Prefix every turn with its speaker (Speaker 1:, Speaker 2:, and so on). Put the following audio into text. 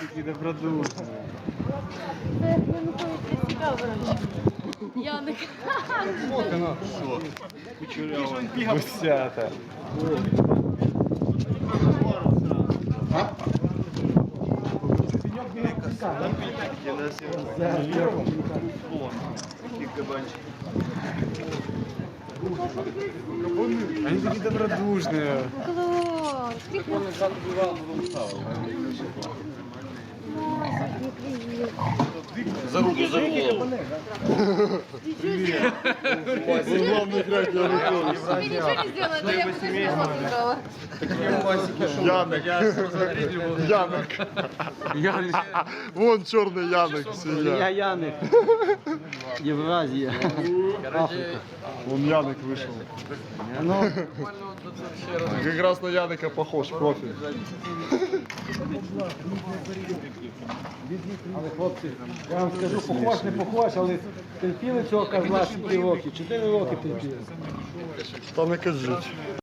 Speaker 1: Такі добродушні.
Speaker 2: Яник.
Speaker 1: Вот оно. Що? Кучеряво. Гусята. Они такие добродушные.
Speaker 3: За руку, за голову.
Speaker 4: Главный играть Янукович.
Speaker 2: Тебе ничего не сделала, но я бы тоже сыграла.
Speaker 4: Янок. Янок.
Speaker 1: Яник.
Speaker 4: Вон черный Янок
Speaker 5: Я
Speaker 4: сидят.
Speaker 5: Яник. Євразія. Африка.
Speaker 4: Вон Янок вышел.
Speaker 5: Ну,
Speaker 4: Как раз на Янока похож, профиль.
Speaker 5: але хлопці, я вам скажу, похож, не похож, але терпіли цього козла скільки років. Чотири роки терпіли.
Speaker 4: Та не кажіть.